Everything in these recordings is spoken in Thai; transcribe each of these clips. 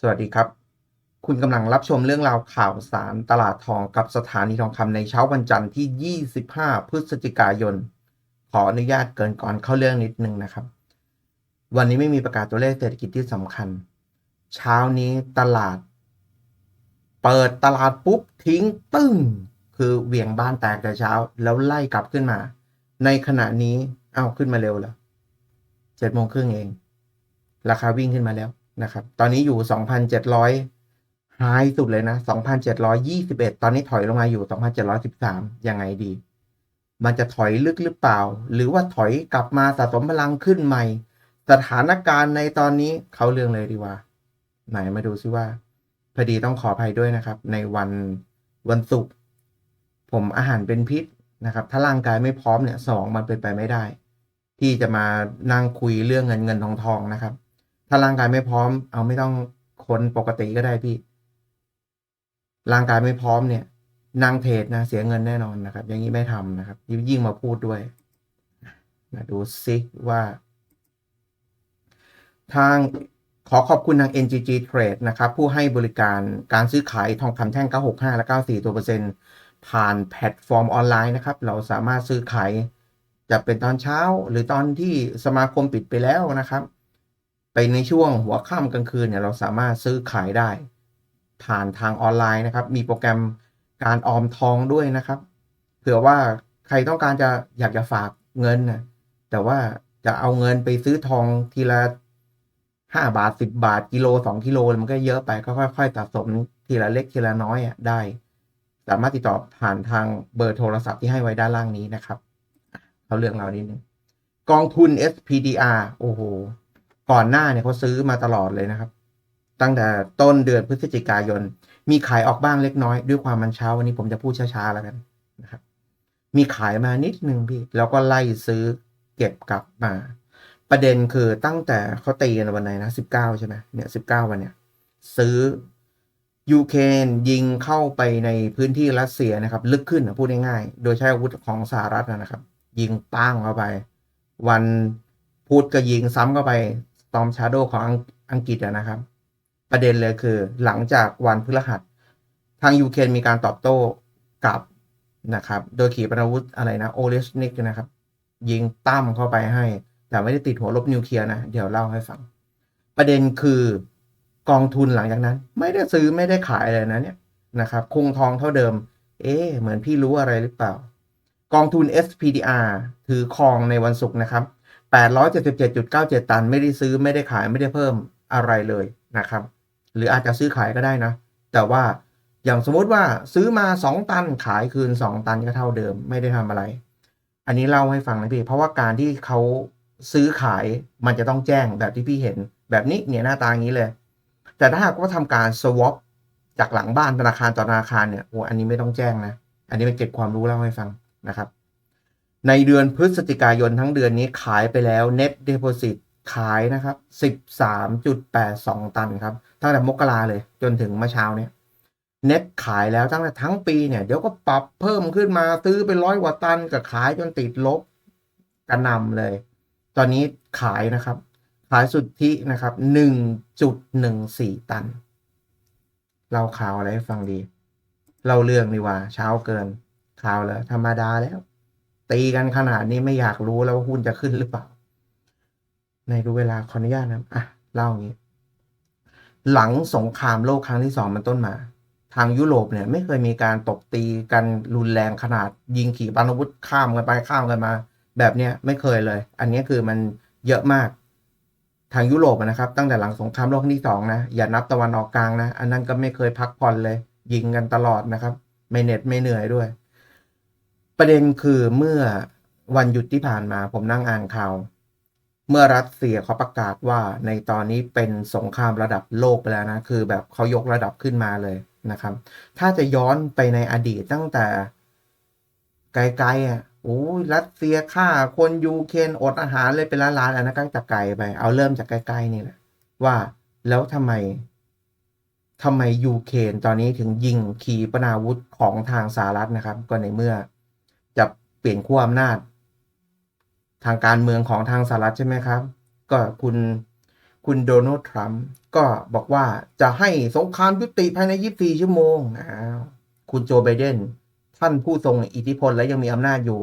สวัสดีครับ คุณกำลังรับชมเรื่องราวข่าวสารตลาดทองกับสถานีทองคำในเช้าวันจันทร์ที่ 25 พฤศจิกายน ขออนุญาตเกินก่อนเข้าเรื่องนิดนึงนะครับ วันนี้ไม่มีประกาศตัวเลขเศรษฐกิจที่สำคัญ เช้านี้ตลาด เปิดตลาดปุ๊บทิ้งตึ้ง คือเหวี่ยงบ้านแตกแต่เช้า แล้วไล่กลับขึ้นมา ในขณะนี้เอ้าขึ้นมาเร็วแล้วเจ็ดโมงครึ่งเอง ราคาวิ่งขึ้นมาแล้ว นะครับ ตอนนี้อยู่ 2,700หายสุดเลยนะ2,721 ตอนนี้ถอยลงมาอยู่ 2,713 ยังไงดี มันจะถอยลึกหรือเปล่า หรือว่าถอยกลับมาสะสมพลังขึ้นใหม่ สถานการณ์ในตอนนี้เขาเรื่องเลยดีกว่า ไหนมาดูซิว่าพอดีต้องขออภัยด้วยนะครับ ในวันวันศุกร์ผมอาหารเป็นพิษนะครับ ถ้าร่างกายไม่พร้อมเนี่ยสมองมันเป็นไปไม่ได้ ที่จะมานั่งคุยเรื่องเงินเงินทองทองนะครับ ถ้าร่างกายไม่พร้อม เอาไม่ต้องคนปกติก็ได้พี่ ร่างกายไม่พร้อมเนี่ยนั่งเทรดนะเสียเงินแน่นอนนะครับ อย่างนี้ไม่ทำนะครับ ยิ่งมาพูดด้วยมาดูซิว่า ทางขอขอบคุณทาง NGG Trade นะครับ ผู้ให้บริการการซื้อขายทองคำแท่ง 965 และ 94 ตัวเปอร์เซ็นต์ผ่านแพลตฟอร์มออนไลน์นะครับ เราสามารถซื้อขายจะเป็นตอนเช้าหรือตอนที่สมาคมปิดไปแล้วนะครับ ไปในช่วงหัวค่ำกลางคืนเนี่ยเราสามารถซื้อขายได้ ผ่านทางออนไลน์นะครับ มีโปรแกรมการออมทองด้วยนะครับ เผื่อว่าใครต้องการจะอยากจะฝากเงินนะแต่ว่าจะเอาเงินไปซื้อทองทีละห้าบาทสิบบาทกิโลสองกิโลมันก็เยอะไปก็ค่อยๆสะสมทีละเล็กทีละน้อยอะได้ สามารถติดต่อผ่านทางเบอร์โทรศัพท์ที่ให้ไว้ด้านล่างนี้นะครับเอาเรื่องเรานิดนึงกองทุน SPDR โอ้โห ก่อนหน้าเนี่ยเขาซื้อมาตลอดเลยนะครับ ตั้งแต่ต้นเดือนพฤศจิกายน มีขายออกบ้างเล็กน้อยด้วยความมันเช้าวันนี้ผมจะพูดช้าๆแล้วกันนะครับ มีขายมานิดนึงพี่ แล้วก็ไล่ซื้อเก็บกลับมา ประเด็นคือตั้งแต่เขาตีกันวันไหนนะสิบเก้าใช่ไหมเนี่ยสิบเก้าวันเนี่ยซื้อยูเครนยิงเข้าไปในพื้นที่รัสเซียนะครับ ลึกขึ้นนะพูดง่ายๆ โดยใช้อาวุธของสหรัฐนะครับ ยิงป้างเข้าไป วันพุธก็ยิงซ้ำเข้าไป Storm Shadow ของอังกฤษนะครับ ประเด็นเลยคือ หลังจากวันพฤหัส ทางยูเครนมีการตอบโต้กลับนะครับ โดยขีปนาวุธอะไรนะโอเลสนิกนะครับ ยิงตั้มเข้าไปให้ แต่ไม่ได้ติดหัวลบนิวเคลียร์นะ เดี๋ยวเล่าให้ฟัง ประเด็นคือกองทุนหลังจากนั้น ไม่ได้ซื้อไม่ได้ขายเลยนะเนี่ยนะครับคงทองเท่าเดิม เอ๊เหมือนพี่รู้อะไรหรือเปล่า กองทุน SPDR ถือครองในวันศุกร์นะครับ 877.97 ตัน ไม่ได้ซื้อไม่ได้ขายไม่ได้เพิ่มอะไรเลยนะครับ หรืออาจจะซื้อขายก็ได้นะ แต่ว่าอย่างสมมุติว่าซื้อมา 2 ตันขายคืน 2 ตันก็เท่าเดิม ไม่ได้ทำอะไร อันนี้เล่าให้ฟังนะพี่ เพราะว่าการที่เขาซื้อขายมันจะต้องแจ้งแบบที่พี่เห็น แบบนี้เนี่ยหน้าตาอย่างนี้เลย แต่ถ้าหากว่าทำการ swap จากหลังบ้านธนาคารต่อธนาคารเนี่ยโอ้อันนี้ไม่ต้องแจ้งนะ อันนี้เป็นเก็บความรู้เล่าให้ฟังนะครับ ในเดือนพฤศจิกายนทั้งเดือนนี้ขายไปแล้ว net deposit ขายนะครับ 13.82 ตันครับ ตั้งแต่มกราเลยจนถึงเมื่อเช้าเนี่ย net ขายแล้วตั้งแต่ทั้งปีเนี่ย เดี๋ยวก็ปรับเพิ่มขึ้นมาซื้อไปร้อยกว่าตันก็ขายจนติดลบกระนำเลย ตอนนี้ขายนะครับ ขายสุทธินะครับ 1.14 ตัน เราข่าวอะไรให้ฟังดี เราเรื่องดีว่า เช้าเกินข่าวแล้วธรรมดาแล้ว ตีกันขนาดนี้ไม่อยากรู้แล้วว่าหุ้นจะขึ้นหรือเปล่า ในดูเวลาขออนุญาตนะอะเล่าอย่างนี้ หลังสงครามโลกครั้งที่สองมันต้นมา ทางยุโรปเนี่ยไม่เคยมีการตบตีกันรุนแรงขนาด ยิงขีปนาวุธข้ามกันไปข้ามกันมา แบบเนี้ยไม่เคยเลย อันนี้คือมันเยอะมากทางยุโรปนะครับ ตั้งแต่หลังสงครามโลกครั้งที่สองนะอย่านับตะวันออกกลางนะ อันนั้นก็ไม่เคยพักผ่อนเลย ยิงกันตลอดนะครับ ไม่เหน็ดไม่เหนื่อยด้วย ประเด็นคือเมื่อวันหยุดที่ผ่านมาผมนั่งอ่านข่าว เมื่อรัสเซียเขาประกาศว่าในตอนนี้เป็นสงครามระดับโลกไปแล้วนะ คือแบบเขายกระดับขึ้นมาเลยนะครับ ถ้าจะย้อนไปในอดีตตั้งแต่ ไกลๆอะโอ้ยรัสเซียฆ่าคนยูเครนอดอาหารเลยเป็นล้านๆอันนั้นก็จะไกลไป เอาเริ่มจากใกล้ๆนี่แหละว่าแล้วทำไมทำไมยูเครนตอนนี้ถึงยิงขีปนาวุธของทางสหรัฐนะครับ ก็ในเมื่อ ปลี่ยนขั้วอำนาจ ทางการเมืองของทางสหรัฐใช่ไหมครับ ก็คุณคุณโดนัลด์ทรัมป์ก็บอกว่าจะให้สงครามยุติภายใน 24 ชั่วโมงอ้าวคุณโจไบเดนท่านผู้ทรงอิทธิพลและยังมีอำนาจอยู่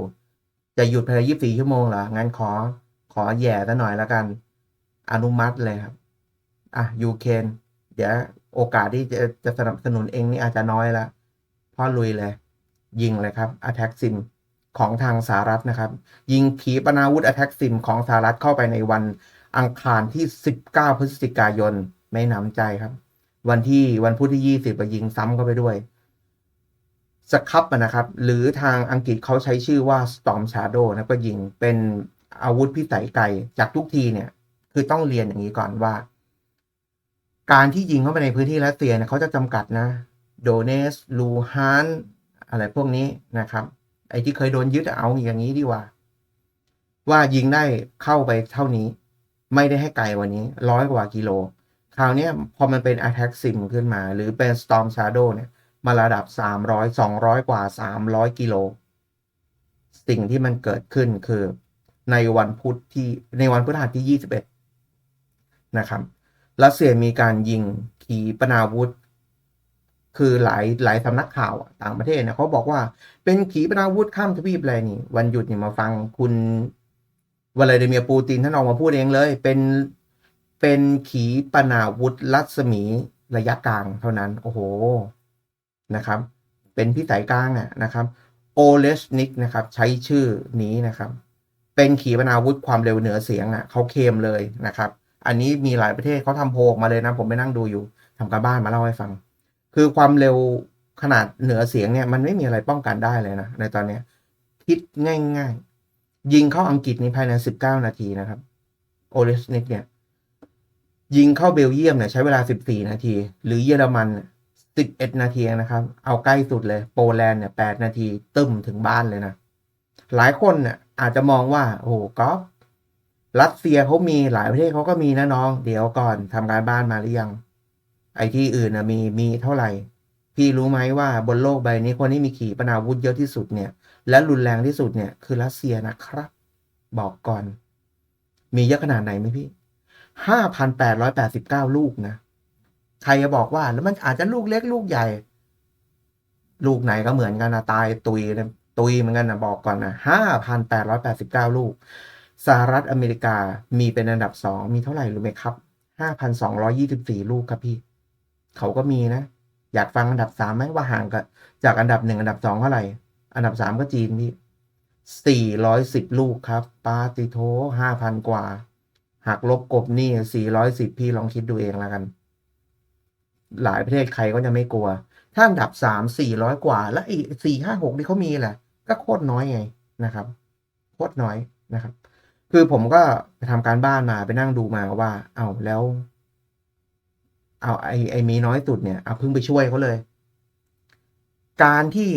จะหยุดภายใน 24 ชั่วโมงเหรอ งั้นขอขอแย่ซะหน่อยล้วกัน อนุมัติเลยครับ อะยูเครนเดี๋ยวโอกาสที่จะจะสนับสนุนเองนี่อาจจะน้อยละพ่อลุยเลย ยิงเลยครับ Attack Sim ของทางสหรัฐนะครับ ยิงขีปนาวุธ Attack Sim ของสหรัฐเข้าไปในวันอังคารที่ 19 พฤศจิกายน ไม่หนำใจครับ วันที่วันพุธที่ 20ไปยิงซ้ำเข้าไปด้วยสครับนะครับ หรือทางอังกฤษเขาใช้ชื่อว่า Storm Shadow นะก็ยิงเป็นอาวุธพิสัยไกลจากทุกทีเนี่ย คือต้องเรียนอย่างนี้ก่อนว่า การที่ยิงเข้าไปในพื้นที่รัสเซียเนี่ยเขาจะจำกัดนะ โดเนส ลูฮาน อะไรพวกนี้นะครับ ไอ้ที่เคยโดนยึดเอาอย่างนี้ดีกว่า ว่ายิงได้เข้าไปเท่านี้ ไม่ได้ให้ไกลกว่านี้ร้อยกว่ากิโล คราวนี้พอมันเป็น Attack Sim ขึ้นมา หรือเป็น Storm Shadow เนี่ยมาระดับ 300 200 กว่า 300 กิโล สิ่งที่มันเกิดขึ้นคือในวันพุธที่ในวันพฤหัสที่ 21 นะครับ รัสเซียมีการยิงขีปนาวุธ คือหลายหลายสำนักข่าวต่างประเทศเนี่ยเขาบอกว่าเป็นขีปนาวุธข้ามทวีปอะไรนี่ วันหยุดนี่มาฟังคุณวลาดิเมียร์ปูตินท่านออกมาพูดเองเลย เป็นเป็นขีปนาวุธรัศมีระยะกลางเท่านั้น โอ้โหนะครับ เป็นพิสัยกลางอะนะครับโอเลสนิกนะครับ ใช้ชื่อนี้นะครับ เป็นขีปนาวุธความเร็วเหนือเสียงอะเขาเคมเลยนะครับ อันนี้มีหลายประเทศเขาทำโพออกมาเลยนะ ผมไปนั่งดูอยู่ทำการบ้านมาเล่าให้ฟัง คือความเร็วขนาดเหนือเสียงเนี่ย มันไม่มีอะไรป้องกันได้เลยนะ ในตอนเนี้ย คิดง่ายๆ ยิงเข้าอังกฤษในภายใน 19 นาทีนะครับ โอเลสนิกเนี่ย ยิงเข้าเบลเยียมเนี่ยใช้เวลา 14 นาที หรือเยอรมัน11 นาทีนะครับ เอาใกล้สุดเลย โปแลนด์เนี่ย 8 นาที ตึมถึงบ้านเลยนะ หลายคนเนี่ยอาจจะมองว่า โอ้โก๊อฟรัสเซียเขามีหลายประเทศเขาก็มีนะน้อง เดี๋ยวก่อนทำการบ้านมาหรือยัง ไอ้ที่อื่นนะมีมีเท่าไหร่ พี่รู้ไหมว่าบนโลกใบนี้คนที่มีขีปนาวุธเยอะที่สุดเนี่ย และรุนแรงที่สุดเนี่ยคือรัสเซียนะครับ บอกก่อน มีเยอะขนาดไหนไหมพี่ห้าพันแปดร้อยแปดสิบเก้าลูกนะใครจะบอกว่าแล้วมันอาจจะลูกเล็กลูกใหญ่ ลูกไหนก็เหมือนกันนะตายตุยเลยตุยเหมือนกันนะบอกก่อนนะห้าพันแปดร้อยแปดสิบเก้าลูกสหรัฐอเมริกามีเป็นอันดับสองมีเท่าไหร่รู้ไหมครับห้าพันสองร้อยี่สิบสี่ลูกครับพี่ เขาก็มีนะ อยากฟังอันดับสามไหมว่าห่างกับจากอันดับหนึ่งอันดับสองเท่าไหร่ อันดับสามก็จีนพี่สี่ร้อยสิบลูกครับปาติโทห้าพันกว่าหักลบกบนี่สี่ร้อยสิบพี่ลองคิดดูเองแล้วกัน หลายประเทศใครก็จะไม่กลัว ถ้าอันดับสามสี่ร้อยกว่า แล้วอีสี่ห้าหกที่เขามีแหละ ก็โคตรน้อยไงนะครับ โคตรน้อยนะครับ คือผมก็ไปทำการบ้านมาไปนั่งดูมาว่า เอาแล้ว เอาไอ้ไอ้มีน้อยสุดเนี่ยเอาเพิ่งไปช่วยเขาเลย การที่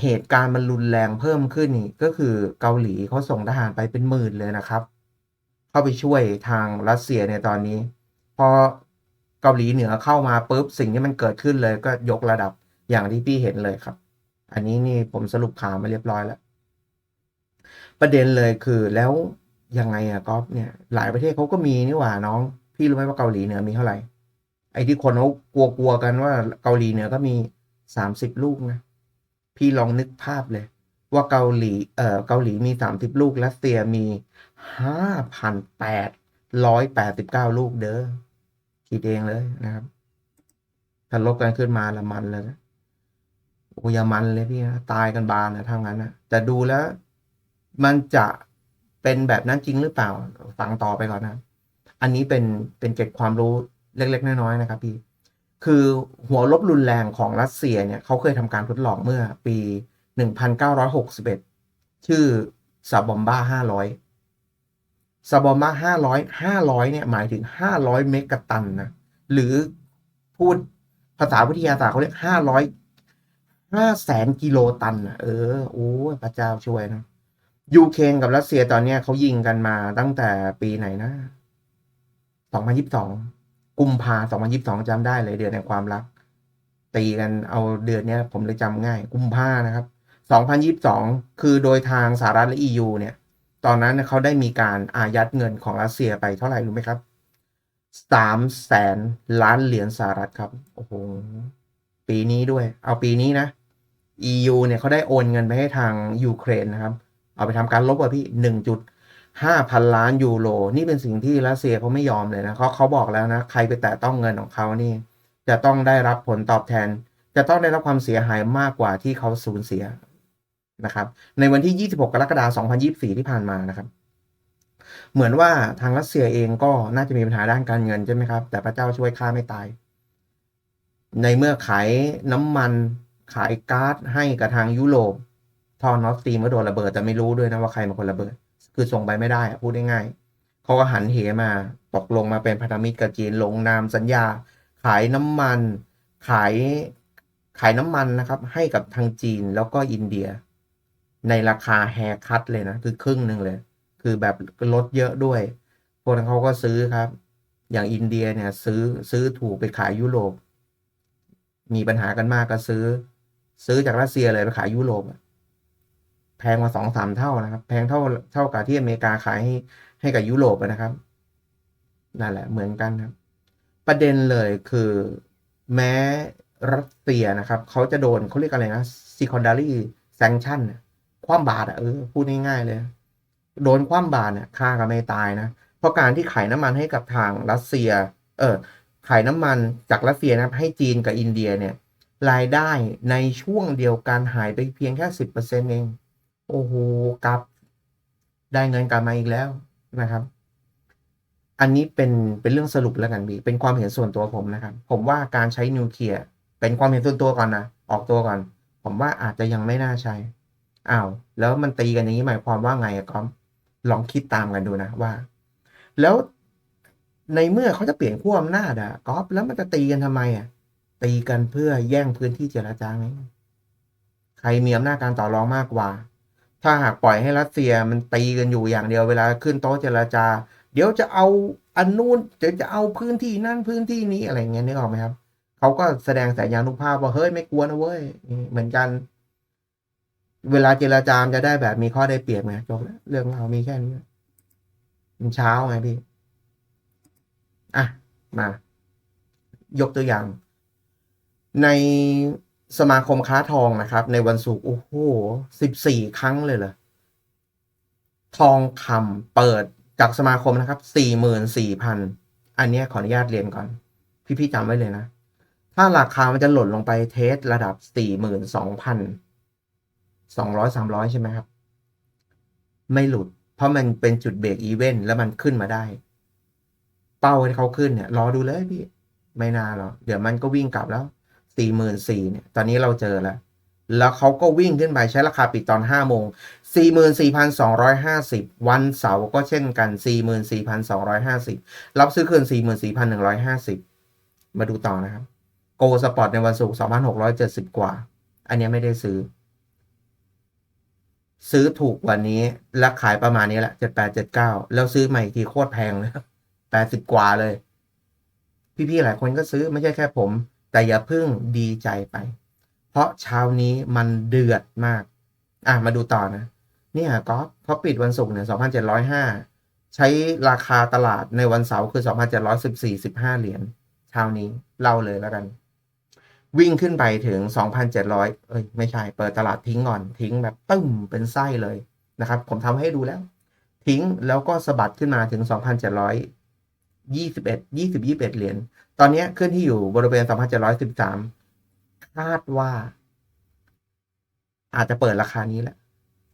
เหตุการณ์มันรุนแรงเพิ่มขึ้นนี่ก็คือเกาหลีเขาส่งทหารไปเป็นหมื่นเลยนะครับ เข้าไปช่วยทางรัสเซียในตอนนี้ พอเกาหลีเหนือเข้ามาปุ๊บสิ่งที่มันเกิดขึ้นเลยก็ยกระดับอย่างที่พี่เห็นเลยครับ อันนี้นี่ผมสรุปข่าวมาเรียบร้อยแล้ว ประเด็นเลยคือแล้วยังไงอะก๊อฟเนี่ย หลายประเทศเขาก็มีนี่หว่าน้อง พี่รู้ไหมว่าเกาหลีเหนือมีเท่าไหร่ ไอ้ที่คนเขากลัวๆกันว่าเกาหลีเหนือก็มีสามสิบลูกนะ พี่ลองนึกภาพเลย ว่าเกาหลีเอ่อเกาหลีมีสามสิบลูกรัสเซียมีห้าพันแปดร้อยแปดสิบเก้าลูกเด้อคิดเองเลยนะครับถ้าลบกันขึ้นมาละมันเลยนะโอ้ยมันเลยพี่นะตายกันบานนะทางนั้นนะแต่ดูแล้ว มันจะเป็นแบบนั้นจริงหรือเปล่า ฟังต่อไปก่อนนะ อันนี้เป็นเป็นเกร็ดความรู้ เล็กๆ น้อยๆนะครับพี่ คือหัวลบรุนแรงของรัสเซียเนี่ยเขาเคยทำการทดลองเมื่อปี 1961 ชื่อซาบอมบ้า 500ซาบอมบ้า 500 500 เนี่ยหมายถึง 500 เมกะตันนะ หรือพูดภาษาวิทยาศาสตร์เขาเรียก 500 5แสนกิโลตันนะเออ โอ้พระเจ้าช่วยนะยูเครนกับรัสเซียตอนเนี้ยเขายิงกันมาตั้งแต่ปีไหนนะ 2022 กุมภา2022จำได้เลยเดือนแห่งความรัก ตีกันเอาเดือนเนี้ย ผมเลยจำง่าย กุมภานะครับ2022คือโดยทางสหรัฐและ EU เนี่ย ตอนนั้นเขาได้มีการอายัดเงินของรัสเซียไปเท่าไหร่รู้ไหมครับสามแสนล้านเหรียญสหรัฐครับ โอ้โห ปีนี้ด้วย เอาปีนี้นะ EU เนี่ยเขาได้โอนเงินไปให้ทางยูเครนนะครับ เอาไปทำการลบอะพี่หนึ่งจุด ห้าพันล้านยูโร นี่เป็นสิ่งที่รัสเซียเขาไม่ยอมเลยนะเขาเขาบอกแล้วนะ ใครไปแตะต้องเงินของเขานี่ จะต้องได้รับผลตอบแทน จะต้องได้รับความเสียหายมากกว่าที่เขาสูญเสียนะครับ ในวันที่ 26 กรกฎาคม 2024 ที่ผ่านมานะครับ เหมือนว่าทางรัสเซียเองก็น่าจะมีปัญหาด้านการเงินใช่ไหมครับ แต่พระเจ้าช่วยข้าไม่ตาย ในเมื่อขายน้ำมันขายก๊าซให้กับทางยุโรปท่อนอสตีมก็โดนระเบิดแต่ไม่รู้ด้วยนะว่าใครเป็นคนระเบิด คือส่งไปไม่ได้พูดง่ายๆเขาก็หันเหมาตกลงมาเป็นพันธมิตรกับจีนลงนามสัญญา ขายน้ำมัน ขายขายน้ำมันนะครับ ให้กับทางจีนแล้วก็อินเดีย ในราคาแฮคัตเลยนะ คือครึ่งหนึ่งเลย คือแบบลดเยอะด้วย พวกนั้นเขาก็ซื้อครับ อย่างอินเดียเนี่ย ซื้อซื้อถูกไปขายยุโรปมีปัญหากันมากก็ซื้อ ซื้อจากรัสเซียเลยไปขายยุโรปอะ พงกว่าสองสามเท่านะครับ แพงเท่าเท่ากับที่อเมริกาขายให้ให้กับยุโรปนะครับนั่นแหละเหมือนกันครับ ประเด็นเลยคือแม้รัสเซียนะครับเขาจะโดนเขาเรียกอะไรนะ secondary sanction น่ะคว่ำบาตรอะเออพูดง่ายๆเลย โดนคว่ำบาตรเนี่ยฆ่ากันไม่ตายนะ เพราะการที่ขายน้ำมันให้กับทางรัสเซีย เออขายน้ำมันจากรัสเซียนะครับให้จีนกับอินเดียเนี่ย รายได้ในช่วงเดียวกันหายไปเพียงแค่สิบเปอร์เซ็นเอง โอ้โหกลับ ได้เงินกลับมาอีกแล้วนะครับ อันนี้เป็นเป็นเรื่องสรุปแล้วกันบีเป็นความเห็นส่วนตัวผมนะครับ ผมว่าการใช้นิวเคลียร์เป็นความเห็นส่วนตัวก่อนนะออกตัวก่อน ผมว่าอาจจะยังไม่น่าใช้อ้าวแล้วมันตีกันอย่างนี้หมายความว่าไงอะก๊อฟลองคิดตามกันดูนะว่า แล้วในเมื่อเขาจะเปลี่ยนขั้วอำนาจอะก๊อฟแล้วมันจะตีกันทำไมอะตีกันเพื่อแย่งพื้นที่เจรจาไงใครมีอำนาจการต่อรองมากกว่า ถ้าหากปล่อยให้รัสเซียมันตีกันอยู่อย่างเดียวเวลาขึ้นโต๊ะเจรจา เดี๋ยวจะเอาอันนู้นเดี๋ยวจะเอาพื้นที่นั่นพื้นที่นี้อะไรเงี้ยนึกออกไหมครับเขาก็แสดงสัญญาณุภาพว่าเฮ้ยไม่กลัวนะเว้ยเหมือนกัน เวลาเจรจามจะได้แบบมีข้อได้เปรียบไงจบแล้วเรื่องเรามีแค่นี้มันเช้าไงพี่อะมายกตัวอย่าง ใน สมาคมค้าทองนะครับ ในวันศุกร์โอ้โหสิบสี่ครั้งเลยเหรอทองคำเปิดจากสมาคมนะครับสี่หมื่นสี่พันอันนี้ขออนุญาตเรียนก่อน พี่ๆจำไว้เลยนะ ถ้าราคามันจะหล่นลงไปเทสระดับสี่หมื่นสองพันสองร้อยสามร้อยใช่ไหมครับ ไม่หลุด เพราะมันเป็นจุดเบรกอีเวนต์แล้วมันขึ้นมาได้ เป้าที่เขาขึ้นเนี่ย รอดูเลยพี่ ไม่นานหรอกเดี๋ยวมันก็วิ่งกลับแล้ว สี่หมื่นสี่เนี่ย ตอนนี้เราเจอแล้ว แล้วเขาก็วิ่งขึ้นไปใช้ราคาปิดตอนห้าโมงสี่หมื่นสี่พันสองร้อยห้าสิบวันเสาร์ก็เช่นกันสี่หมื่นสี่พันสองร้อยห้าสิบรับซื้อคืนสี่หมื่นสี่พันหนึ่งร้อยห้าสิบมาดูต่อนะครับ โกสปอร์ตในวันศุกร์สองพันหกร้อยเจ็ดสิบกว่า อันนี้ไม่ได้ซื้อ ซื้อถูกกว่านี้ และขายประมาณนี้แหละเจ็ดแปดเจ็ดเก้าแล้วซื้อใหม่อีกทีโคตรแพงเลยแปดสิบกว่าเลย พี่ๆหลายคนก็ซื้อไม่ใช่แค่ผม แต่อย่าเพิ่งดีใจไป เพราะเช้านี้มันเดือดมาก อะมาดูต่อนะ เนี่ยก็เขาปิดวันศุกร์เนี่ยสองพันเจ็ดร้อยห้าใช้ราคาตลาดในวันเสาร์คือสองพันเจ็ดร้อยสิบสี่สิบห้าเหรียญเช้านี้เล่าเลยแล้วกัน วิ่งขึ้นไปถึงสองพันเจ็ดร้อยเอ้ยไม่ใช่ เปิดตลาดทิ้งก่อนทิ้งแบบตึ้มเป็นไส้เลยนะครับ ผมทำให้ดูแล้ว ทิ้งแล้วก็สะบัดขึ้นมาถึงสองพันเจ็ดร้อย ยี่สิบเอ็ดยี่สิบยี่สิบเอ็ดเหรียญ ตอนนี้ขึ้นที่อยู่บริเวณ2,713คาดว่า อาจจะเปิดราคานี้แหละ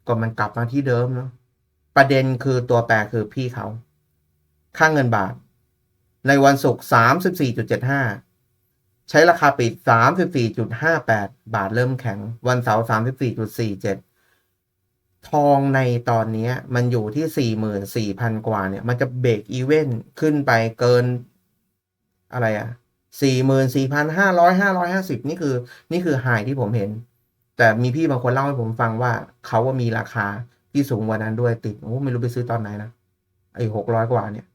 ก็มันกลับมาที่เดิมเนาะ ประเด็นคือตัวแปรคือพี่เขา ค่างเงินบาท ในวันศุกร์34.75ใช้ราคาปิด 34.58 บาทเริ่มแข็ง วันเสาร์ 34.47 ทองในตอนนี้มันอยู่ที่44,000กว่าเนี่ย มันจะเบรกอีเวนต์ขึ้นไปเกินอะไรอะสี่หมื่นสี่พันห้าร้อยห้าร้อยห้าสิบนี่คือ นี่คือไฮที่ผมเห็น แต่มีพี่บางคนเล่าให้ผมฟังว่าเขาว่ามีราคาที่สูงกว่านั้นด้วยติดโอ้ไม่รู้ไปซื้อตอนไหนนะไอ้หกร้อยกว่าเนี่ย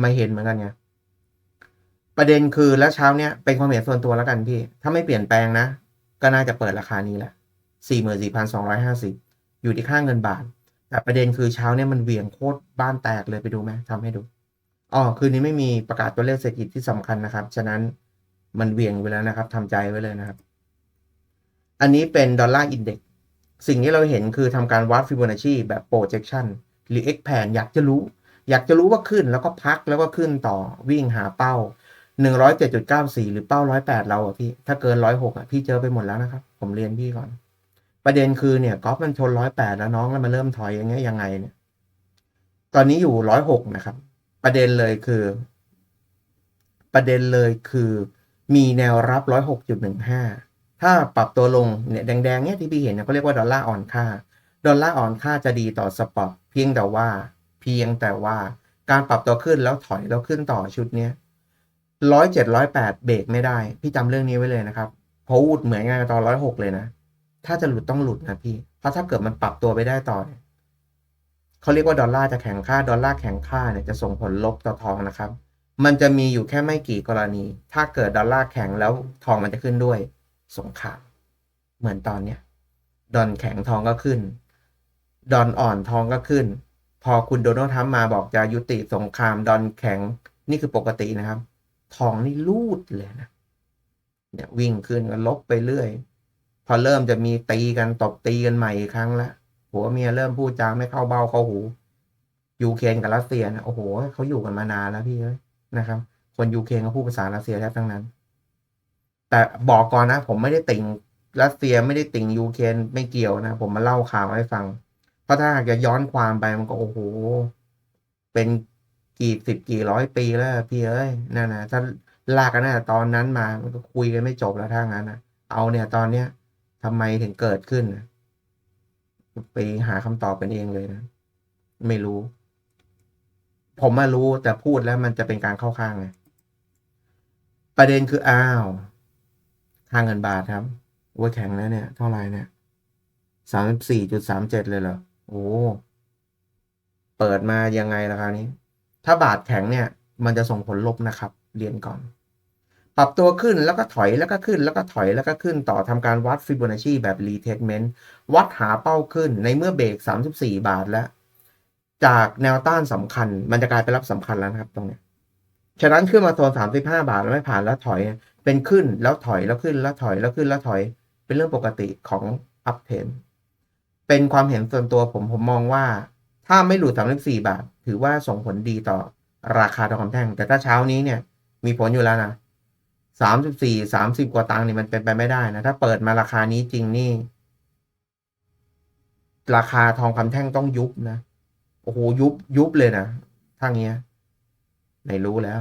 ไม่เห็นเหมือนกันไงประเด็นคือแล้วเช้าเนี้ยเป็นความเห็นส่วนตัวแล้วกันพี่ ถ้าไม่เปลี่ยนแปลงนะ ก็น่าจะเปิดราคานี้แหละสี่หมื่นสี่พันสองร้อยห้าสิบ อยู่ที่ค่าเงินบาท แต่ประเด็นคือเช้าเนี้ยมันเหวี่ยงโคตรบ้านแตกเลยไปดูไหมทำให้ดูอ๋อคืนนี้ไม่มีประกาศตัวเลขเศรษฐกิจที่สำคัญนะครับ ฉะนั้นมันเวียงไปแล้วนะครับทำใจไว้เลยนะครับ อันนี้เป็นดอลลาร์อินเด็กสิ่งที่เราเห็นคือทำการวัดฟิโบนัชชีแบบ projection หรือ expand อยากจะรู้ อยากจะรู้ว่าขึ้นแล้วก็พักแล้วก็ขึ้นต่อวิ่งหาเป้า107.94 หรือเป้า 108 เราอะพี่ ถ้าเกิน 106อะพี่เจอไปหมดแล้วนะครับ ผมเรียนพี่ก่อน ประเด็นคือเนี่ยกอล์ฟมันชน108แปดแล้วน้องแล้วมันเริ่มถอยอย่างเงี้ยยังไงเนี่ย ตอนนี้อยู่106นะครับ ประเด็นเลยคือ ประเด็นเลยคือ มีแนวรับ106.15ถ้าปรับตัวลงเนี่ยแดงๆเนี่ยที่พี่เห็นเนี่ยเขเรียกว่าดอลลาร์อ่อนค่า ดอลลาร์อ่อนค่าจะดีต่อสปอตเพียงแต่ว่า เพียงแต่ว่าการปรับตัวขึ้นแล้วถอยแล้วขึ้นต่อชุดเนี้ยร้อยเจ็ดร้อยแปดเบรกไม่ได้ พี่จำเรื่องนี้ไว้เลยนะครับ เพราะวูดเหมือนกันตอนร้อยหกเลยนะ ถ้าจะหลุดต้องหลุดนะพี่ เพราะถ้าเกิดมันปรับตัวไปได้ต่อเนี่ยเขาเรียกว่าดอลลาร์จะแข็งค่า ดอลลาร์แข็งค่าเนี่ยจะส่งผลลบต่อทองนะครับ มันจะมีอยู่แค่ไม่กี่กรณี ถ้าเกิดดอลลาร์แข็งแล้วทองมันจะขึ้นด้วย สงคราม เหมือนตอนเนี้ย ดอนแข็งทองก็ขึ้น ดอนอ่อนทองก็ขึ้น พอคุณโดนัลด์ทรัมป์มาบอกจะยุติสงคราม ดอนแข็งนี่คือปกตินะครับ ทองนี่ลูดเลยนะ เนี่ยวิ่งขึ้นก็ลบไปเรื่อย พอเริ่มจะมีตีกันตบตีกันใหม่อีกครั้งละผัวเมียเริ่มพูดจาไม่เข้าเบ้าเข้าหูยูเครนกับรัสเซียนะโอ้โหเขาอยู่กันมานานแล้วพี่เอ้ยนะครับ คนยูเครนก็พูดภาษารัสเซียแทบทั้งนั้น แต่บอกก่อนนะ ผมไม่ได้ติ่งรัสเซียไม่ได้ติ่งยูเครนไม่เกี่ยวนะ ผมมาเล่าข่าวให้ฟัง เพราะถ้าหากจะย้อนความไปมันก็โอ้โห เป็นกี่สิบกี่ร้อยปีแล้วพี่เอ้ยนั่นนะถ้าลากกันตั้งแต่ตอนนั้นมามันก็คุยกันไม่จบแล้วถ้างั้นนะเอาเนี่ยตอนเนี้ย ทำไมถึงเกิดขึ้น ไปหาคำตอบกันเองเลยนะ ไม่รู้ ผมมารู้แต่พูดแล้วมันจะเป็นการเข้าข้างไงประเด็นคืออ้าวค่าเงินบาทครับโอ้ยแข็งแล้วเนี่ย เท่าไหร่เนี่ยสามสี่จุดสามเจ็ดเลยเหรอโอ้เปิดมายังไงล่ะคราวนี้ ถ้าบาทแข็งเนี่ย มันจะส่งผลลบนะครับ เรียนก่อน ปรับตัวขึ้นแล้วก็ถอยแล้วก็ขึ้นแล้วก็ถอยแล้วก็ขึ้นต่อทำการวัดฟิโบนัชชีแบบรีเทสเมนต์วัดหาเป้าขึ้นในเมื่อเบรก 34 บาทแล้ว จากแนวต้านสำคัญ มันจะกลายเป็นรับสำคัญแล้วนะครับตรงนี้ฉะนั้นขึ้นมาโซน 35 บาทแล้วไม่ผ่านแล้วถอย เป็นขึ้นแล้วถอยแล้วขึ้นแล้วถอยแล้วขึ้นแล้วถอย เป็นเรื่องปกติของอัพเทนเป็นความเห็นส่วนตัวผมผมมองว่า ถ้าไม่หลุด 34 บาท ถือว่าส่งผลดีต่อราคาทองคำแท่ง แต่ถ้าเช้านี้เนี่ย มีผลอยู่แล้วนะ 34 30กว่าตังค์นี่มันเป็นไปไม่ได้นะ ถ้าเปิดมาราคานี้จริงนี่ ราคาทองคำแท่งต้องยุบนะ โอ้โหยุบยุบเลยนะถ้าเงี้ยไม่รู้แล้ว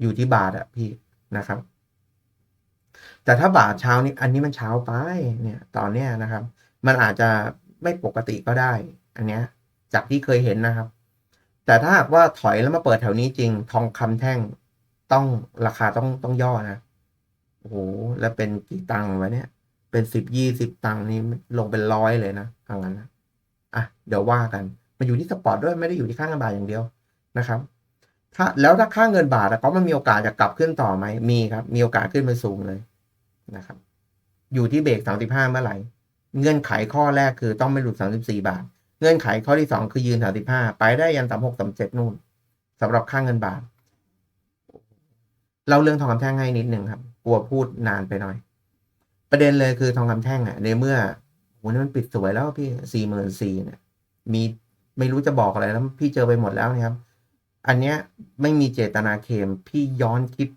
อยู่ที่บาทอะพี่นะครับ แต่ถ้าบาทเช้านี้ อันนี้มันเช้าไป เนี่ย ตอนเนี้ยนะครับ มันอาจจะไม่ปกติก็ได้ อันเนี้ย จากที่เคยเห็นนะครับ แต่ถ้าหากว่าถอยแล้วมาเปิดแถวนี้จริง ทองคำแท่งต้องราคาต้องต้องย่อนะ โอ้โหแล้วเป็นกี่ตังค์วะเนี่ย เป็นสิบยี่สิบตังค์นี่ลงเป็นร้อยเลยนะทางนั้นนะอะเดี๋ยวว่ากัน มันอยู่ที่สปอร์ตด้วยไม่ได้อยู่ที่ค่าเงินบาทอย่างเดียวนะครับ ถ้าแล้วถ้าค่าเงินบาทแล้วก็มันมีโอกาสจะกลับขึ้นต่อไหมมีครับ มีโอกาสขึ้นไปสูงเลยนะครับ อยู่ที่เบรกสามสิบห้าเมื่อไหร่เงื่อนไขข้อแรกคือต้องไม่หลุดสามสิบสี่บาท เงื่อนไขข้อที่สองคือยืนสามสิบห้าไปได้ยันสามหกสามเจ็ดนู่นสำหรับค่าเงินบาทเล่าเรื่องทองคำแท่งให้นิดหนึ่งครับ กลัวพูดนานไปหน่อย ประเด็นเลยคือทองคำแท่งอะ ในเมื่อโหนี่มันปิดสวยแล้วพี่สี่หมื่นสี่เนี่ย มีไม่รู้จะบอกอะไรแล้ว พี่เจอไปหมดแล้วนะครับ อันเนี้ยไม่มีเจตนาเคมพี่ย้อนคลิป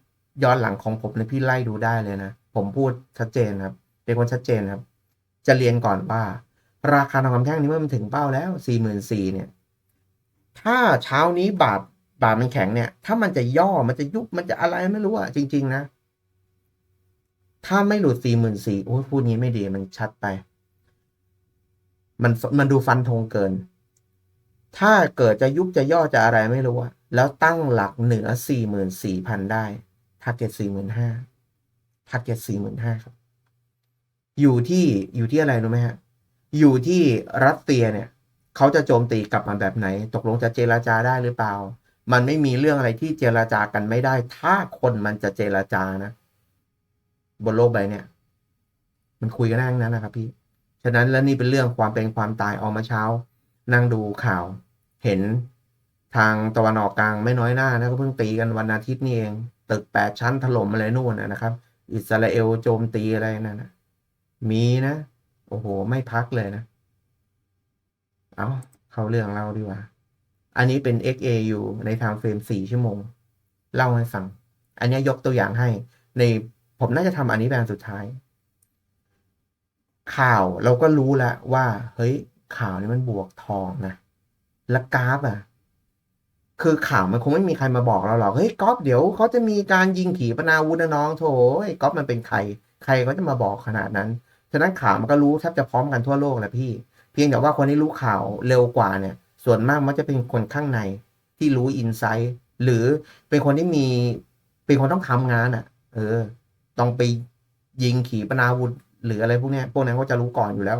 ย้อนหลังของผมเลยพี่ไล่ดูได้เลยนะ ผมพูดชัดเจนครับเป็นคนชัดเจนครับ จะเรียนก่อนว่า ราคาทองคำแท่งนี้เมื่อมันถึงเป้าแล้วสี่หมื่นสี่เนี่ย ถ้าเช้านี้บาทบาทมันแข็งเนี่ย ถ้ามันจะย่อมันจะยุบมันจะอะไรไม่รู้อะจริง ๆ นะ ถ้าไม่หลุดสี่หมื่นสี่โอ้ยพูดนี้ไม่ดีมันชัดไป มันมันดูฟันธงเกิน ถ้าเกิดจะยุบจะย่อจะอะไรไม่รู้อะแล้วตั้งหลักเหนือสี่หมื่นสี่พันได้ทาร์เก็ตสี่หมื่นห้าทาร์เก็ตสี่หมื่นห้าครับ อยู่ที่อยู่ที่อะไรรู้ไหมฮะ อยู่ที่รัสเซียเนี่ยเขาจะโจมตีกลับมาแบบไหน ตกลงจะเจราจาได้หรือเปล่า มันไม่มีเรื่องอะไรที่เจราจากันไม่ได้ ถ้าคนมันจะเจราจานะ บนโลกใบเนี่ย มันคุยกันได้ทั้งนั้นนะครับ พี่ ฉะนั้นแล้วนี่เป็นเรื่องความเป็นความตายออกมาเช้า นั่งดูข่าว เห็นทางตะวันออกกลางไม่น้อยหน้านะก็เพิ่งตีกันวันอาทิตย์นี่เอง ตึกแปดชั้นถล่มอะไรนู่นนะครับ อิสราเอลโจมตีอะไรนั่นนะมีนะ โอ้โห ไม่พักเลยนะ เอาเข้าเรื่องเราดีกว่า อันนี้เป็น XAU ในทม์เฟรมสี่ชั่วโมง เล่าให้ฟัง อันนี้ยกตัวอย่างให้ใน ผมน่าจะทำอันนี้แบรนด์สุดท้าย ข่าวเราก็รู้แล้วว่า เฮ้ย ข่าวนี้มันบวกทองนะ แล้วกราฟอะ คือข่าวมันคงไม่มีใครมาบอกเราหรอก เฮ้ยก๊อฟเดี๋ยวเขาจะมีการยิงขีปนาวุธนะน้องโถไอ้ก๊อฟมันเป็นใคร ใครก็จะมาบอกขนาดนั้น ฉะนั้นข่าวมันก็รู้แทบจะพร้อมกันทั่วโลกแหละพี่ เพียงแต่ว่าคนที่รู้ข่าวเร็วกว่าเนี่ย ส่วนมากมันจะเป็นคนข้างในที่รู้อินไซต์หรือเป็นคนที่มี เป็นคนต้องทำงานอะ เออ ต้องไปยิงขีปนาวุธหรืออะไรพวกนี้พวกนั้นก็จะรู้ก่อนอยู่แล้ว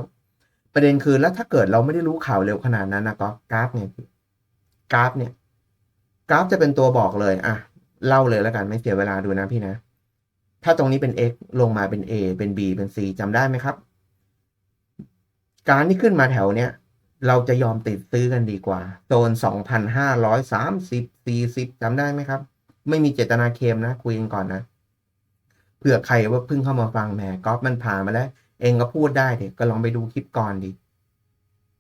ประเด็นคือแล้วถ้าเกิดเราไม่ได้รู้ข่าวเร็วขนาดนั้นนะก็กราฟเนี่ยกราฟเนี่ย กราฟจะเป็นตัวบอกเลยอะเล่าเลยแล้วกันไม่เสียเวลาดูนะพี่นะ ถ้าตรงนี้เป็น x ลงมาเป็น a เป็น b เป็น c จำได้ไหมครับ การที่ขึ้นมาแถวเนี้ยเราจะยอมติดซื้อกันดีกว่าโซนสองพันห้าร้อยสามสิบสี่สิบจำได้ไหมครับ ไม่มีเจตนาเคมนะ คุยกันก่อนนะ เผื่อใครว่าเพิ่งเข้ามาฟังแหมก๊อฟมันผ่านมาแล้ว เองก็พูดได้เด็กก็ลองไปดูคลิปก่อนดิ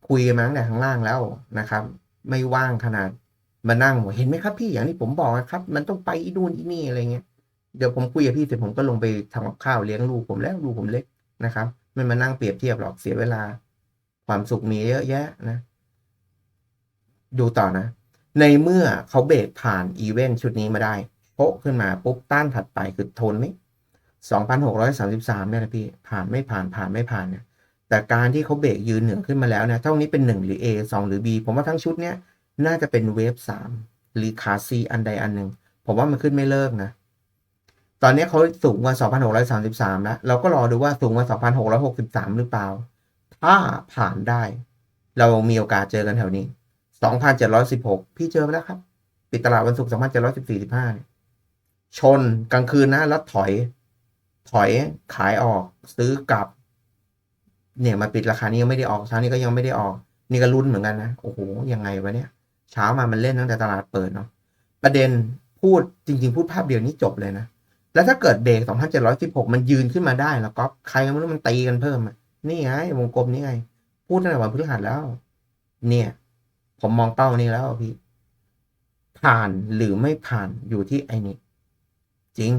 คุยกันมั้งแต่ข้างล่างแล้วนะครับ ไม่ว่างขนาดมานั่งเห็นไหมครับพี่อย่างที่ผมบอกนะครับ มันต้องไปอีนู่นอีนี่อะไรเงี้ยเดี๋ยวผมคุยกับพี่เสร็จผมก็ลงไปทำกับข้าวเลี้ยงลูกผมแล้วลูกผมเล็กนะครับไม่มานั่งเปรียบเทียบหรอกเสียเวลา ความสุขมีเยอะแยะนะ ดูต่อนะ ในเมื่อเขาเบรกผ่านอีเวนต์ชุดนี้มาได้โปะขึ้นมาปุ๊บต้านถัดไปคือทนไหม สองพันหกร้อยสามสิบสามเนี่ยนะพี่ผ่านไม่ผ่านผ่านไม่ผ่านเนี่ยแต่การที่เขาเบรกยืนเหนือขึ้นมาแล้วเนี่ยเท่านี้เป็นหนึ่งหรือ A สองหรือ B ผมว่าทั้งชุดเนี้ยน่าจะเป็นเวฟสามหรือขาซีอันใดอันหนึ่งผมว่ามันขึ้นไม่เลิกนะ ตอนนี้เขาสูงกว่า 2,633 แล้ว เราก็รอดูว่าสูงกว่า 2,663 หรือเปล่า ถ้าผ่านได้ เรามีโอกาสเจอกันแถวนี้ 2,716 พี่เจอไปแล้วครับ ปิดตลาดวันศุกร์2,714.5ชนกลางคืนนะ แล้วถอย ถอยขายออกซื้อกลับ เนี่ยมาปิดราคานี้ยังไม่ได้ออกเช้านี้ก็ยังไม่ได้ออก นี่ก็ลุ้นเหมือนกันนะโอ้โหยังไงวะเนี่ยเช้ามามันเล่นตั้งแต่ตลาดเปิดเนาะประเด็นพูดจริง ๆ พูดภาพเดียวนี้จบเลยนะแล้วถ้าเกิดเบรก2,716 มันยืนขึ้นมาได้แล้วก็ใครก็ไม่รู้มันตีกันเพิ่มอะนี่ไงวงกลมนี่ไง พูดตั้งแต่วันพฤหัสแล้ว เนี่ย ผมมองเป้านี้แล้วพี่ ผ่านหรือไม่ผ่านอยู่ที่ไอ้นี่จริง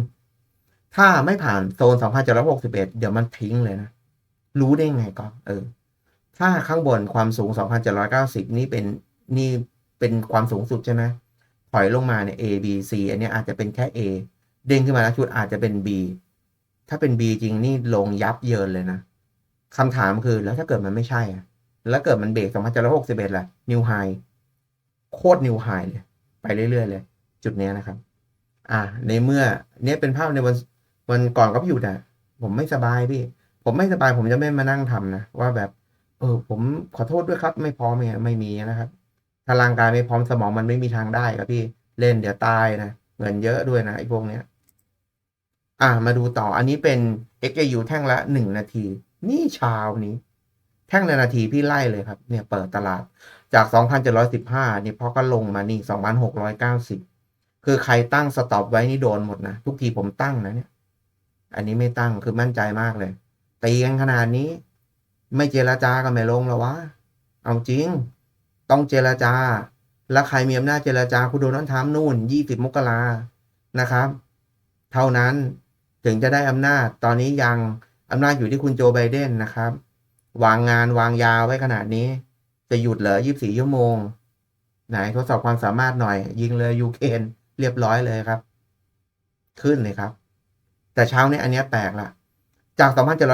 ถ้าไม่ผ่านโซน 2,761 เดี๋ยวมันทิ้งเลยนะ รู้ได้ไงก็เออ ถ้าข้างบนความสูง 2,790 นี่เป็นนี่เป็นความสูงสุดใช่ไหมถอยลงมาเนี่ย A B C อันนี้อาจจะเป็นแค่ A เด้งขึ้นมาแล้วชุดอาจจะเป็น B ถ้าเป็น B จริงนี่ลงยับเยินเลยนะคำถามคือแล้วถ้าเกิดมันไม่ใช่อะแล้วเกิดมันเบรก2,761ล่ะ New High โคตร New High เลย ไปเรื่อยๆเลย จุดนี้นะครับ อ่า ในเมื่อเนี้ยเป็นภาพในวัน วันก่อนก็อยู่แต่ผมไม่สบายพี่ ผมไม่สบายผมจะไม่มานั่งทำนะว่าแบบ เออ ผมขอโทษด้วยครับ ไม่พร้อมเนี่ยไม่มีนะครับถ้าร่างกายไม่พร้อมสมองมันไม่มีทางได้ครับพี่เล่นเดี๋ยวตายนะเงินเยอะด้วยนะไอ้พวกเนี้ย อ่ามาดูต่ออันนี้เป็น XAU แท่งละหนึ่งนาที นี่เช้านี้ แท่งละนาทีพี่ไล่เลยครับ เนี่ยเปิดตลาดจาก 2,715นี่พอก็ลงมานี่ 2,690 คือใครตั้งสต็อปไว้นี่โดนหมดนะ ทุกทีผมตั้งนะเนี่ย อันนี้ไม่ตั้งคือมั่นใจมากเลยตีกันขนาดนี้ ไม่เจรจากันไม่ลงแล้ววะ เอาจริง ต้องเจรจา แล้วใครมีอำนาจเจรจาคุณโดนัลด์ทรัมป์นู่น20มกรานะครับ เท่านั้นถึงจะได้อำนาจตอนนี้ยังอำนาจอยู่ที่คุณโจไบเดนนะครับ วางงานวางยาไว้ขนาดนี้ จะหยุดเหรอ24ชั่วโมง ไหนทดสอบความสามารถหน่อย ยิงเลยยูเครนเรียบร้อยเลยครับ ขึ้นเลยครับ แต่เช้าเนี้อันนี้แปลกละจาก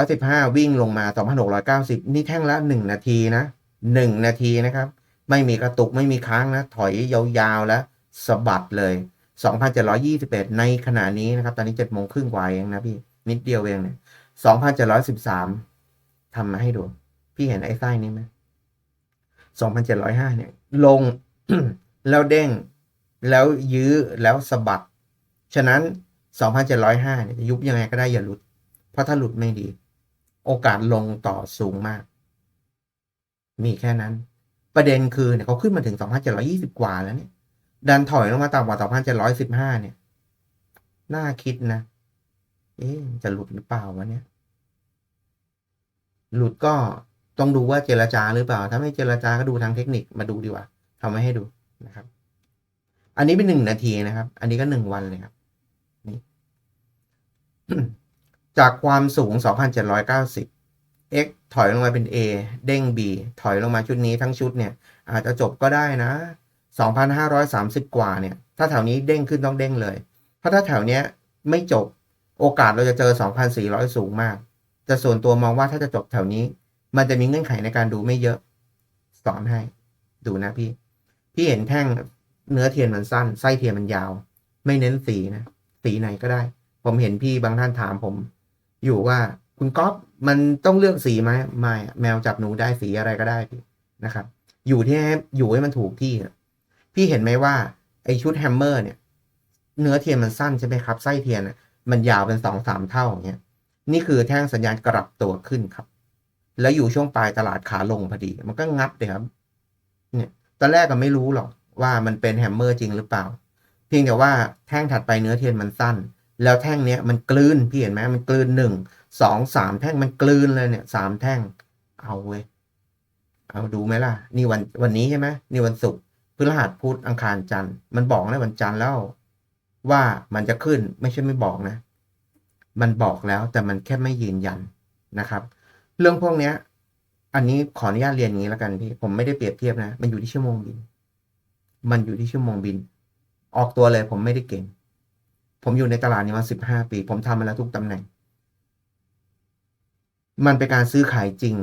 2,715 วิ่งลงมา 2,690 นี่แท่งละ 1 นาทีนะ 1 นาทีนะครับ ไม่มีกระตุกไม่มีค้างนะ ถอยยาวๆแล้วสะบัดเลย 2,721 ในขณะนี้นะครับ ตอนนี้7โมงครึ่งกว่าเองนะพี่ นิดเดียวเองเนี่ย 2,713ทำมาให้ดู พี่เห็นไอ้ไส้นี้ไหม2,705 เนี่ย ลง แล้วเด้ง แล้วยื้อ แล้วสะบัด ฉะนั้น 2,705เนี่ยยุบยังไงก็ได้อย่าหลุด เพราะถ้าหลุดไม่ดี โอกาสลงต่อสูงมาก มีแค่นั้น ประเด็นคือเนี่ยเขาขึ้นมาถึง 2,720 กว่าแล้วเนี่ย ดันถอยลงมาต่ำกว่า 2,715 เนี่ย น่าคิดนะ เอ๊จะหลุดหรือเปล่าวะเนี่ย หลุดก็ต้องดูว่าเจรจาหรือเปล่า ถ้าไม่เจรจาก็ดูทางเทคนิคมาดูดีกว่าทำไว้ให้ดูนะครับ อันนี้เป็นหนึ่งนาทีนะครับ อันนี้ก็หนึ่งวันเลยครับ จากความสูง 2,790 x ถอยลงมาเป็น a เด้ง b ถอยลงมาชุดนี้ทั้งชุดเนี่ย อาจจะจบก็ได้นะ 2,530 กว่าเนี่ย ถ้าแถวนี้เด้งขึ้นต้องเด้งเลย เพราะถ้าแถวเนี้ยไม่จบโอกาสเราจะเจอ 2,400 สูงมากแต่ส่วนตัวมองว่าถ้าจะจบแถวนี้ มันจะมีเงื่อนไขในการดูไม่เยอะ สอนให้ ดูนะพี่ พี่เห็นแท่งเนื้อเทียนมันสั้น ไส้เทียนมันยาว ไม่เน้นสีนะ สีไหนก็ได้ ผมเห็นพี่บางท่านถามผม อยู่ว่าคุณก๊อฟมันต้องเลือกสีไหมไม่แมวจับหนูได้สีอะไรก็ได้พี่นะครับ อยู่ที่อยู่ให้มันถูกที่พี่เห็นไหมว่าไอชุดแฮมเมอร์เนี่ย เนื้อเทียนมันสั้นใช่ไหมครับไส้เทียนมันยาวเป็นสองสามเท่าอย่างเงี้ยนี่คือแท่งสัญญาณกลับตัวขึ้นครับ แล้วอยู่ช่วงปลายตลาดขาลงพอดี มันก็งัดเลยครับ เนี่ย ตอนแรกก็ไม่รู้หรอกว่ามันเป็นแฮมเมอร์จริงหรือเปล่า เพียงแต่ว่าแท่งถัดไปเนื้อเทียนมันสั้น แล้วแท่งเนี้ยมันกลืนพี่เห็นไหมมันกลืนหนึ่งสองสามแท่งมันกลืนเลยเนี่ยสามแท่ง เอาเว้ยเอาดูไหมล่ะ นี่วันวันนี้ใช่ไหมนี่วันศุกร์พฤหัสพุธอังคารจันทร์มันบอกในวันจันทร์แล้ว ว่ามันจะขึ้นไม่ใช่ไม่บอกนะ มันบอกแล้วแต่มันแค่ไม่ยืนยันนะครับ เรื่องพวกเนี้ย อันนี้ขออนุญาตเรียนอย่างนี้แล้วกันพี่ผมไม่ได้เปรียบเทียบนะ มันอยู่ที่ชั่วโมงบิน มันอยู่ที่ชั่วโมงบิน ออกตัวเลยผมไม่ได้เก่ง ผมอยู่ในตลาดนี้มาสิบห้าปี ผมทำมาแล้วทุกตำแหน่ง มันเป็นการซื้อขายจริง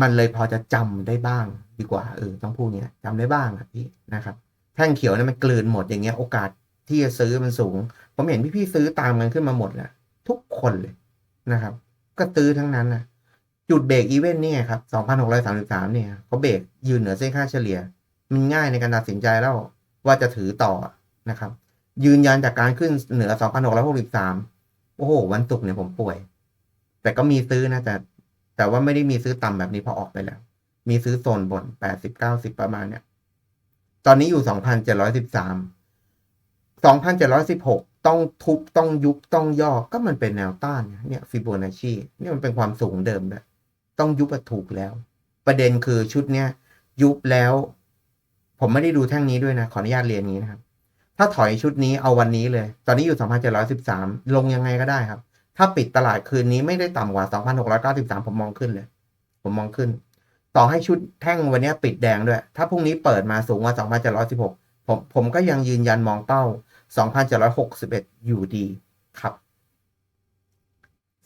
มันเลยพอจะจำได้บ้าง ดีกว่าเออต้องพูดเนี้ยจำได้บ้างอะพี่นะครับ แท่งเขียวเนี่ยมันกลืนหมดอย่างเงี้ย โอกาสที่จะซื้อมันสูง ผมเห็นพี่ๆซื้อตามกันขึ้นมาหมดแหละทุกคนเลยนะครับ ก็ซื้อทั้งนั้นนะจุดเบรกอีเวนต์เนี่ยครับ2,633เนี่ยเขาเบรกยืนเหนือเส้นค่าเฉลี่ย มันง่ายในการตัดสินใจแล้วว่าจะถือต่อนะครับ ยืนยันจากการขึ้นเหนือ 2,663 โอ้โห วันศุกร์เนี่ยผมป่วย แต่ก็มีซื้อนะแต่ แต่ว่าไม่ได้มีซื้อต่ำแบบนี้พอออกไปแล้ว มีซื้อโซนบน 80 90 ประมาณเนี่ย ตอนนี้อยู่ 2,713 2,716 ต้องทุบ ต้องยุบ ต้องย่อ ก็มันเป็นแนวต้าน เนี่ยฟิโบนัชชีเนี่ยมันเป็นความสูงเดิมเลยต้องยุบถูกแล้ว ประเด็นคือชุดเนี้ยยุบแล้ว ผมไม่ได้ดูแท่งนี้ด้วยนะ ขออนุญาตเรียนนี้นะครับ ถ้าถอยชุดนี้เอาวันนี้เลย ตอนนี้อยู่ 2,713 ลงยังไงก็ได้ครับ ถ้าปิดตลาดคืนนี้ไม่ได้ต่ำกว่า 2,693 ผมมองขึ้นเลย ผมมองขึ้น ต่อให้ชุดแท่งวันนี้ปิดแดงด้วย ถ้าพรุ่งนี้เปิดมาสูงกว่า 2,716 ผมผมก็ยังยืนยันมองเป้า 2,761 อยู่ดีครับ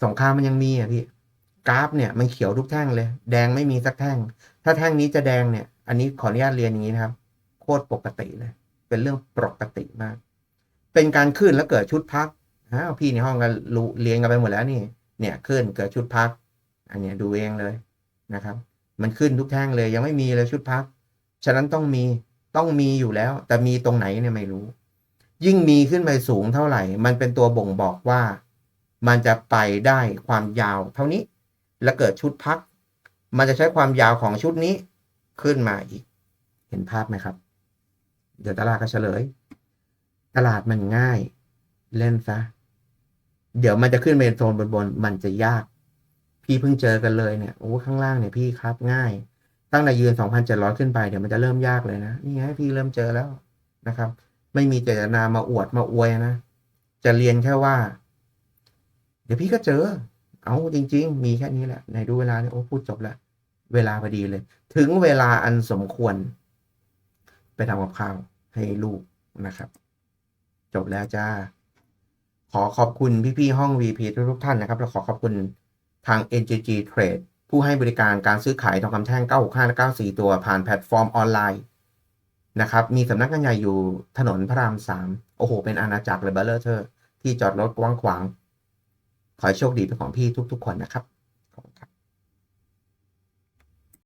สงครามมันยังมีอะพี่ กราฟเนี่ยมันเขียวทุกแท่งเลย แดงไม่มีสักแท่ง ถ้าแท่งนี้จะแดงเนี่ย อันนี้ขออนุญาตเรียนอย่างนี้นะครับ โคตรปกติเลย เป็นเรื่องปกติมาก เป็นการขึ้นแล้วเกิดชุดพักอ้าวพี่ในห้องกันรู้เรียนกันไปหมดแล้วนี่ เนี่ยขึ้นเกิดชุดพัก อันเนี้ยดูเองเลยนะครับ มันขึ้นทุกแท่งเลยยังไม่มีเลยชุดพัก ฉะนั้นต้องมีต้องมีอยู่แล้ว แต่มีตรงไหนเนี่ยไม่รู้ ยิ่งมีขึ้นไปสูงเท่าไหร่ มันเป็นตัวบ่งบอกว่า มันจะไปได้ความยาวเท่านี้ แล้วเกิดชุดพัก มันจะใช้ความยาวของชุดนี้ขึ้นมาอีก เห็นภาพไหมครับ เดี๋ยวตลาดก็เฉลย ตลาดมันง่าย เล่นซะ เดี๋ยวมันจะขึ้นไปโซนบนๆมันจะยาก พี่เพิ่งเจอกันเลยเนี่ยโอ้ข้างล่างเนี่ยพี่ครับง่าย ตั้งแต่ยืน 2,700 ขึ้นไปเดี๋ยวมันจะเริ่มยากเลยนะ นี่ไงพี่เริ่มเจอแล้วนะครับ ไม่มีเจตนามาอวดมาอวยนะ จะเรียนแค่ว่า เดี๋ยวพี่ก็เจอ เอาจริง ๆ มีแค่นี้แหละไหนดูเวลาเนี่ยโอ้พูดจบแล้วเวลาพอดีเลย ถึงเวลาอันสมควร ไปทำกับข้าวให้ลูกนะครับ จบแล้วจ้า ขอขอบคุณพี่ๆห้อง VP ทุกท่านนะครับ และขอขอบคุณทาง NGG Trade ผู้ให้บริการการซื้อขายทองคำแท่ง 965 และ 94 ตัวผ่านแพลตฟอร์มออนไลน์นะครับ มีสำนักงานใหญ่อยู่ถนนพระราม 3 โอ้โห เป็นอาณาจักรเลยเบลเลอร์เธอร์ที่จอดรถกว้างขวาง ขอให้โชคดีเป็นของพี่ทุกๆคนนะครับ